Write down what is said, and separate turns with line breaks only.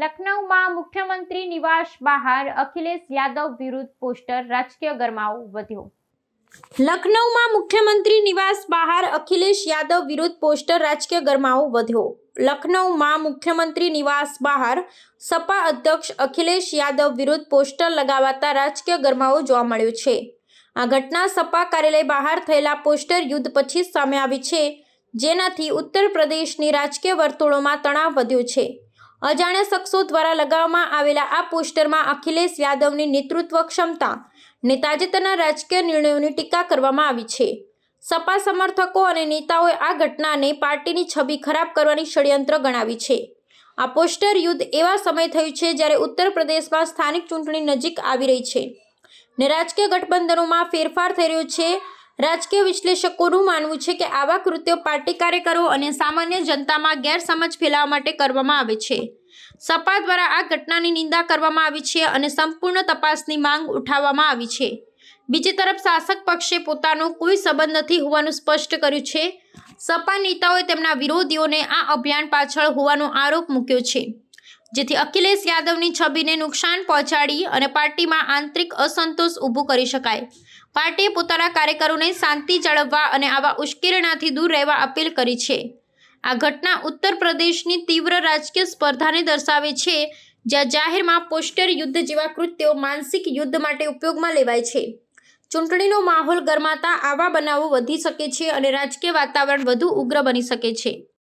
લખનૌમાં મુખ્યમંત્રી નિવાસ બહાર અખિલેશ યાદવ વિરુદ્ધ પોસ્ટર રાજકીય ગરમાવો વધ્યો. લખનૌમાં મુખ્યમંત્રી નિવાસ બહાર અખિલેશ યાદવ વિરુદ્ધ પોસ્ટર રાજકીય ગરમાવો વધ્યો. લખનૌમાં મુખ્યમંત્રી નિવાસ બહાર સપા અધ્યક્ષ અખિલેશ યાદવ વિરુદ્ધ પોસ્ટર લગાવાતા રાજકીય ગરમાવો જોવા મળ્યો છે. આ ઘટના સપા કાર્યાલય બહાર થયેલા પોસ્ટર યુદ્ધ પછી સામે આવી છે, જેનાથી ઉત્તર પ્રદેશની રાજકીય વર્તુળોમાં તણાવ વધ્યો છે. અજાણ્યા શખ્સો દ્વારા લગાવવામાં આવેલા આ પોસ્ટરમાં અખિલેશ યાદવની નેતૃત્વ ક્ષમતા ને તાજેતરના રાજકીય નિર્ણયોની ટીકા કરવામાં આવી છે. સપા સમર્થકો અને નેતાઓએ આ ઘટનાને પાર્ટીની છબી ખરાબ કરવાની ષડયંત્ર ગણાવી છે. આ પોસ્ટર યુદ્ધ એવા સમય થયું છે જ્યારે ઉત્તર પ્રદેશમાં સ્થાનિક ચૂંટણી નજીક આવી રહી છે ને રાજકીય ગઠબંધનોમાં ફેરફાર થઈ રહ્યો છે રાજકીય વિશ્લેષકોનું માનવું છે કે આવા કૃત્યો પાર્ટી કાર્યકરો અને સામાન્ય જનતામાં ગેરસમજ ફેલાવવા માટે કરવામાં આવે છે. સપા દ્વારા આ ઘટનાની નિંદા કરવામાં આવી છે અને સંપૂર્ણ તપાસની માંગ ઉઠાવવામાં આવી છે. બીજી તરફ શાસક પક્ષે પોતાનો કોઈ સંબંધ નથી હોવાનું સ્પષ્ટ કર્યું છે. સપા નેતાઓએ તેમના વિરોધીઓને આ અભિયાન પાછળ હોવાનો આરોપ મૂક્યો છે. જેથી અખિલેશ યાદવની છબીને નુકસાન પહોંચાડી અને પાર્ટીમાં આંતરિક અસંતોષ ઊભો કરી શકાય. પાર્ટીએ પોતાના કાર્યકરોને શાંતિ જાળવવા અને આવા ઉશ્કેરણાથી દૂર રહેવા અપીલ કરી છે. આ ઘટના ઉત્તર પ્રદેશની તીવ્ર રાજકીય સ્પર્ધાને દર્શાવે છે, જ્યાં જાહેરમાં પોસ્ટર યુદ્ધ જેવા કૃત્યો માનસિક યુદ્ધ માટે ઉપયોગમાં લેવાય છે. ચૂંટણીનો માહોલ ગરમાતા આવા બનાવો વધી શકે છે અને રાજકીય વાતાવરણ વધુ ઉગ્ર બની શકે છે.